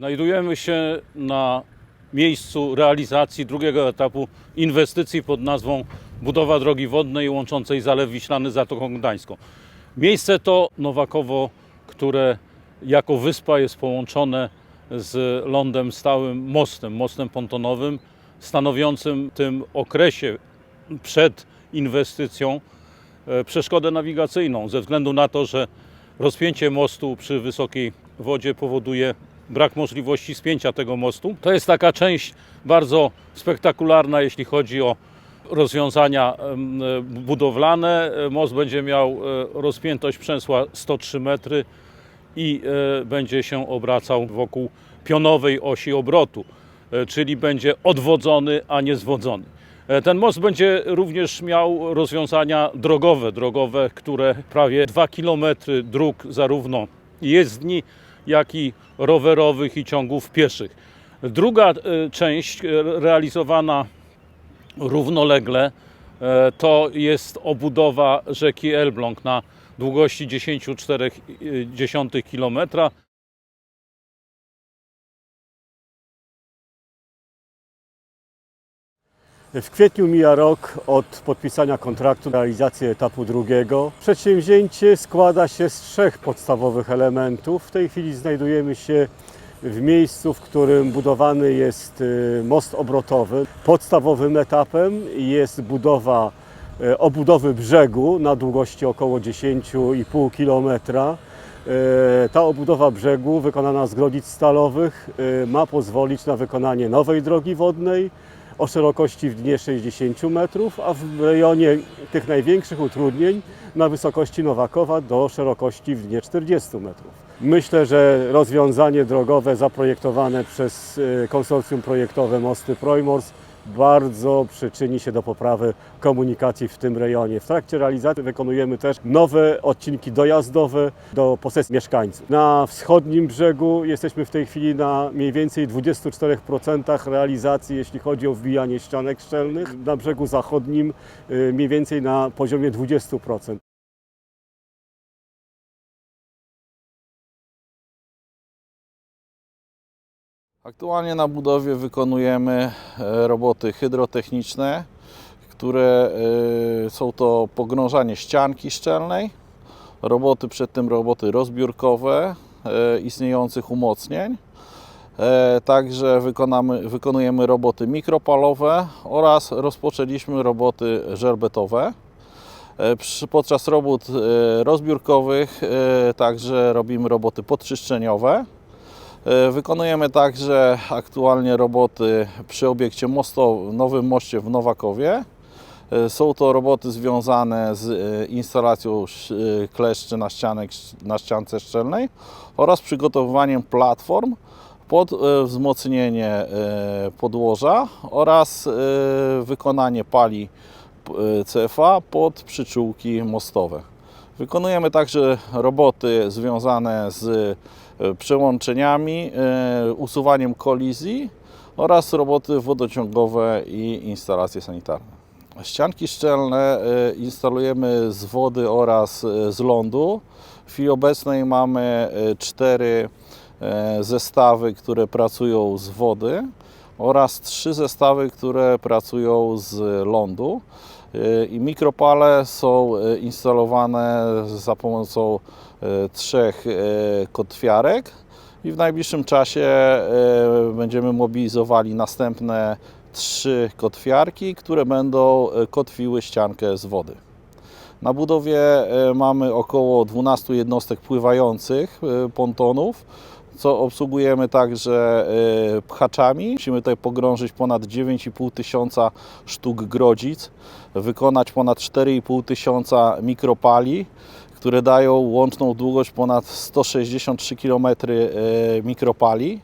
Znajdujemy się na miejscu realizacji drugiego etapu inwestycji pod nazwą budowa drogi wodnej łączącej Zalew Wiślany z Zatoką Gdańską. Miejsce to Nowakowo, które jako wyspa jest połączone z lądem stałym mostem, mostem pontonowym, stanowiącym w tym okresie przed inwestycją e, przeszkodę nawigacyjną, ze względu na to, że rozpięcie mostu przy wysokiej wodzie powoduje brak możliwości spięcia tego mostu. To jest taka część bardzo spektakularna, jeśli chodzi o rozwiązania e, budowlane. E, Most będzie miał e, rozpiętość przęsła 103 metry i będzie się obracał wokół pionowej osi obrotu, czyli będzie odwodzony, a nie zwodzony. Ten most będzie również miał rozwiązania drogowe, drogowe, które prawie 2 km dróg zarówno jezdni, jak i rowerowych i ciągów pieszych. Druga e, część e, realizowana równolegle e, to jest obudowa rzeki Elbląg na długości 10,4 km. W kwietniu mija rok od podpisania kontraktu na realizację etapu drugiego. Przedsięwzięcie składa się z trzech podstawowych elementów. W tej chwili znajdujemy się w miejscu, w którym budowany jest y, most obrotowy. Podstawowym etapem jest budowa y, obudowy brzegu na długości około 10,5 km. Ta obudowa brzegu wykonana z grodzic stalowych y, ma pozwolić na wykonanie nowej drogi wodnej, o szerokości w dnie 60 metrów, a w rejonie tych największych utrudnień na wysokości Nowakowa do szerokości w dnie 40 metrów. Myślę, że rozwiązanie drogowe zaprojektowane przez y, konsorcjum projektowe Mosty Projmors bardzo przyczyni się do poprawy komunikacji w tym rejonie. W trakcie realizacji wykonujemy też nowe odcinki dojazdowe do posesji mieszkańców. Na wschodnim brzegu jesteśmy w tej chwili na mniej więcej 24% realizacji, jeśli chodzi o wbijanie ścianek szczelnych. Na brzegu zachodnim y, mniej więcej na poziomie 20%. Aktualnie na budowie wykonujemy e, roboty hydrotechniczne, które e, są to pogrążanie ścianki szczelnej, roboty przed tym roboty rozbiórkowe e, istniejących umocnień. Także wykonamy, wykonujemy roboty mikropalowe oraz rozpoczęliśmy roboty żerbetowe. Podczas robót rozbiórkowych także robimy roboty podczyszczeniowe. E, Wykonujemy także aktualnie roboty przy obiekcie mostowym, nowym moście w Nowakowie. E, Są to roboty związane z e, instalacją sz- kleszczy na, na ściance szczelnej oraz przygotowywaniem platform pod wzmocnienie podłoża oraz wykonanie pali CFA pod przyczółki mostowe. Wykonujemy także roboty związane z e, przełączeniami, e, usuwaniem kolizji oraz roboty wodociągowe i instalacje sanitarne. Ścianki szczelne e, instalujemy z wody oraz z lądu. W chwili obecnej mamy cztery zestawy, które pracują z wody oraz trzy zestawy, które pracują z lądu. I mikropale są e, instalowane za pomocą e, trzech e, kotwiarek i w najbliższym czasie będziemy mobilizowali następne trzy kotwiarki, które będą kotwiły ściankę z wody. Na budowie mamy około 12 jednostek pływających pontonów, co obsługujemy także e, pchaczami. Musimy tutaj pogrążyć ponad 9,5 tysiąca sztuk grodzic, wykonać ponad 4,5 tysiąca mikropali, które dają łączną długość ponad 163 km mikropali.